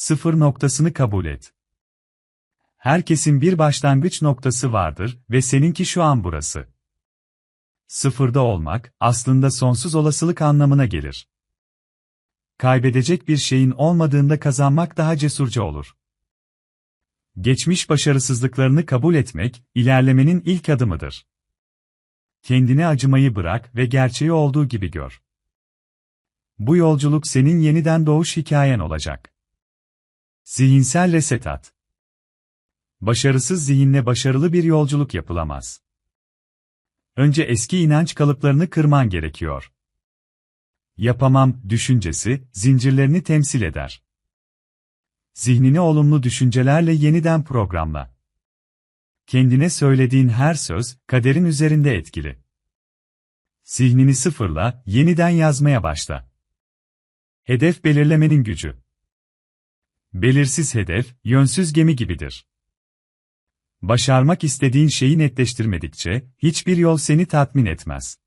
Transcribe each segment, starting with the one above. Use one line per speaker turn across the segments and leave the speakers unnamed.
sıfır noktasını kabul et. Herkesin bir başlangıç noktası vardır ve seninki şu an burası. Sıfırda olmak, aslında sonsuz olasılık anlamına gelir. Kaybedecek bir şeyin olmadığında kazanmak daha cesurca olur. Geçmiş başarısızlıklarını kabul etmek, ilerlemenin ilk adımıdır. Kendine acımayı bırak ve gerçeği olduğu gibi gör. Bu yolculuk senin yeniden doğuş hikayen olacak. Zihinsel reset at. Başarısız zihinle başarılı bir yolculuk yapılamaz. Önce eski inanç kalıplarını kırman gerekiyor. Yapamam düşüncesi zincirlerini temsil eder. Zihnini olumlu düşüncelerle yeniden programla. Kendine söylediğin her söz kaderin üzerinde etkili. Zihnini sıfırla, yeniden yazmaya başla. Hedef belirlemenin gücü. Belirsiz hedef, yönsüz gemi gibidir. Başarmak istediğin şeyi netleştirmedikçe, hiçbir yol seni tatmin etmez.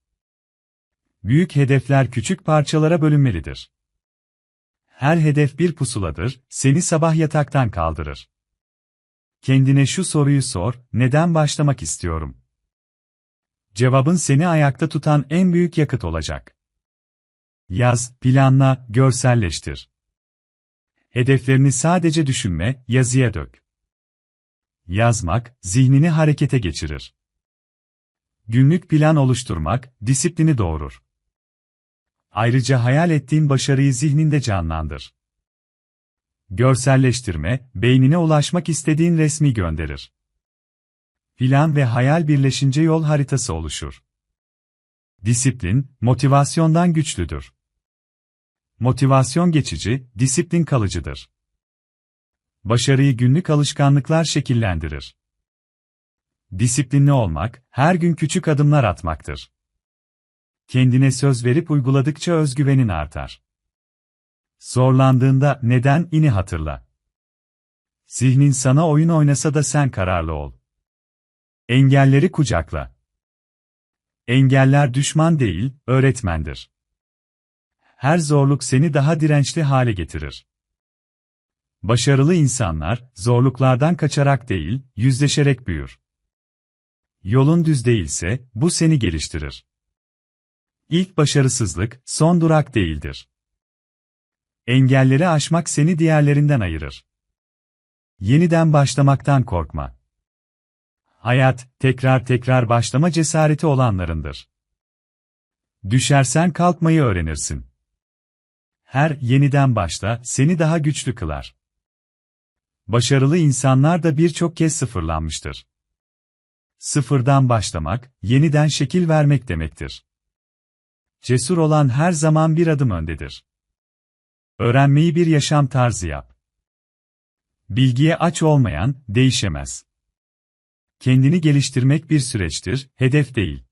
Büyük hedefler küçük parçalara bölünmelidir. Her hedef bir pusuladır, seni sabah yataktan kaldırır. Kendine şu soruyu sor, neden başlamak istiyorum? Cevabın seni ayakta tutan en büyük yakıt olacak. Yaz, planla, görselleştir. Hedeflerini sadece düşünme, yazıya dök. Yazmak, zihnini harekete geçirir. Günlük plan oluşturmak, disiplini doğurur. Ayrıca hayal ettiğin başarıyı zihninde canlandır. Görselleştirme, beynine ulaşmak istediğin resmi gönderir. Plan ve hayal birleşince yol haritası oluşur. Disiplin, motivasyondan güçlüdür. Motivasyon geçici, disiplin kalıcıdır. Başarıyı günlük alışkanlıklar şekillendirir. Disiplinli olmak, her gün küçük adımlar atmaktır. Kendine söz verip uyguladıkça özgüvenin artar. Zorlandığında neden ini hatırla. Zihnin sana oyun oynasa da sen kararlı ol. Engelleri kucakla. Engeller düşman değil, öğretmendir. Her zorluk seni daha dirençli hale getirir. Başarılı insanlar, zorluklardan kaçarak değil, yüzleşerek büyür. Yolun düz değilse, bu seni geliştirir. İlk başarısızlık, son durak değildir. Engelleri aşmak seni diğerlerinden ayırır. Yeniden başlamaktan korkma. Hayat, tekrar tekrar başlama cesareti olanlarındır. Düşersen kalkmayı öğrenirsin. Her yeniden başla seni daha güçlü kılar. Başarılı insanlar da birçok kez sıfırlanmıştır. Sıfırdan başlamak, yeniden şekil vermek demektir. Cesur olan her zaman bir adım öndedir. Öğrenmeyi bir yaşam tarzı yap. Bilgiye aç olmayan, değişemez. Kendini geliştirmek bir süreçtir, hedef değil.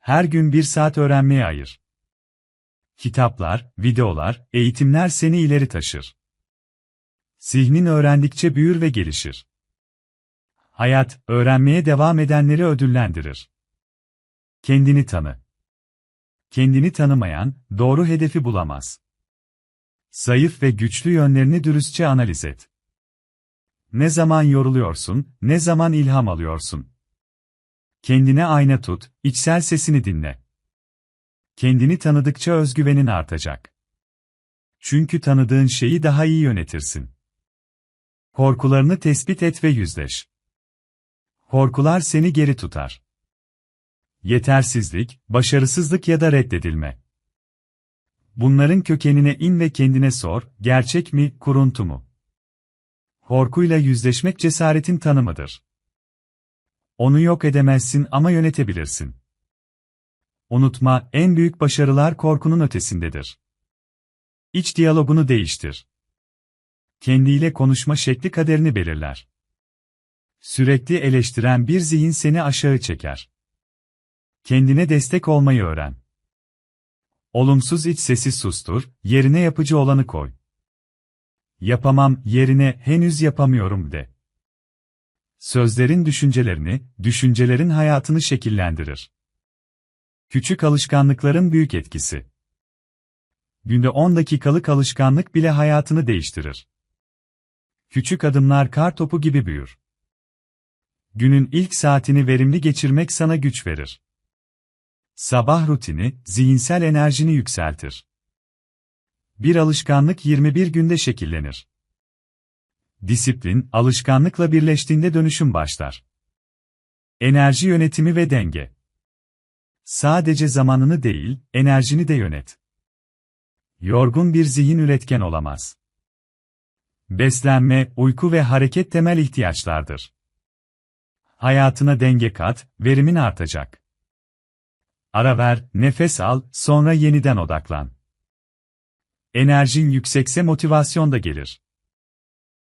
Her gün bir saat öğrenmeye ayır. Kitaplar, videolar, eğitimler seni ileri taşır. Zihnin öğrendikçe büyür ve gelişir. Hayat, öğrenmeye devam edenleri ödüllendirir. Kendini tanı. Kendini tanımayan, doğru hedefi bulamaz. Zayıf ve güçlü yönlerini dürüstçe analiz et. Ne zaman yoruluyorsun, ne zaman ilham alıyorsun. Kendine ayna tut, içsel sesini dinle. Kendini tanıdıkça özgüvenin artacak. Çünkü tanıdığın şeyi daha iyi yönetirsin. Korkularını tespit et ve yüzleş. Korkular seni geri tutar. Yetersizlik, başarısızlık ya da reddedilme. Bunların kökenine in ve kendine sor, gerçek mi, kuruntu mu? Korkuyla yüzleşmek cesaretin tanımıdır. Onu yok edemezsin ama yönetebilirsin. Unutma, en büyük başarılar korkunun ötesindedir. İç diyalogunu değiştir. Kendiyle konuşma şekli kaderini belirler. Sürekli eleştiren bir zihin seni aşağı çeker. Kendine destek olmayı öğren. Olumsuz iç sesi sustur, yerine yapıcı olanı koy. Yapamam yerine henüz yapamıyorum de. Sözlerin düşüncelerini, düşüncelerin hayatını şekillendirir. Küçük alışkanlıkların büyük etkisi. Günde 10 dakikalık alışkanlık bile hayatını değiştirir. Küçük adımlar kar topu gibi büyür. Günün ilk saatini verimli geçirmek sana güç verir. Sabah rutini, zihinsel enerjini yükseltir. Bir alışkanlık 21 günde şekillenir. Disiplin, alışkanlıkla birleştiğinde dönüşüm başlar. Enerji yönetimi ve denge. Sadece zamanını değil, enerjini de yönet. Yorgun bir zihin üretken olamaz. Beslenme, uyku ve hareket temel ihtiyaçlardır. Hayatına denge kat, verimin artacak. Ara ver, nefes al, sonra yeniden odaklan. Enerjin yüksekse motivasyon da gelir.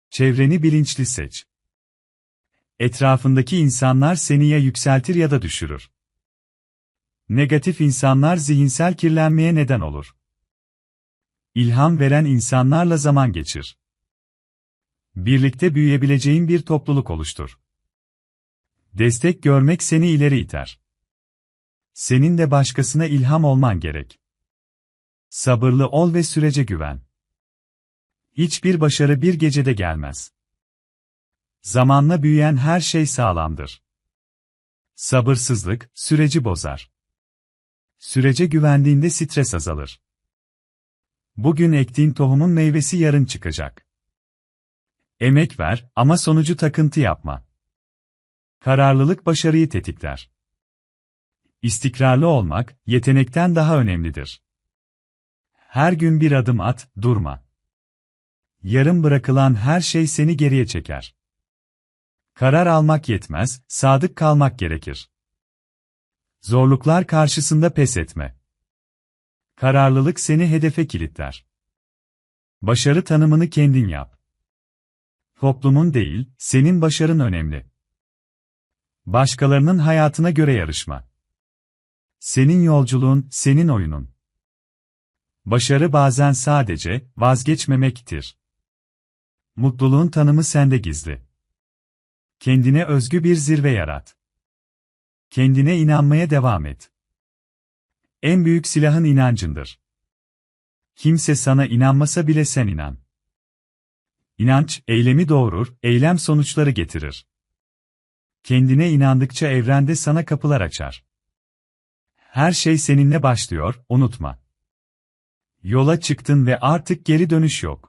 Çevreni bilinçli seç. Etrafındaki insanlar seni ya yükseltir ya da düşürür. Negatif insanlar zihinsel kirlenmeye neden olur. İlham veren insanlarla zaman geçir. Birlikte büyüyebileceğin bir topluluk oluştur. Destek görmek seni ileri iter. Senin de başkasına ilham olman gerek. Sabırlı ol ve sürece güven. Hiçbir başarı bir gecede gelmez. Zamanla büyüyen her şey sağlamdır. Sabırsızlık, süreci bozar. Sürece güvendiğinde stres azalır. Bugün ektiğin tohumun meyvesi yarın çıkacak. Emek ver ama sonucu takıntı yapma. Kararlılık başarıyı tetikler. İstikrarlı olmak, yetenekten daha önemlidir. Her gün bir adım at, durma. Yarım bırakılan her şey seni geriye çeker. Karar almak yetmez, sadık kalmak gerekir. Zorluklar karşısında pes etme. Kararlılık seni hedefe kilitler. Başarı tanımını kendin yap. Toplumun değil, senin başarın önemli. Başkalarının hayatına göre yarışma. Senin yolculuğun, senin oyunun. Başarı bazen sadece vazgeçmemektir. Mutluluğun tanımı sende gizli. Kendine özgü bir zirve yarat. Kendine inanmaya devam et. En büyük silahın inancındır. Kimse sana inanmasa bile sen inan. İnanç, eylemi doğurur, eylem sonuçları getirir. Kendine inandıkça evrende sana kapılar açar. Her şey seninle başlıyor, unutma. Yola çıktın ve artık geri dönüş yok.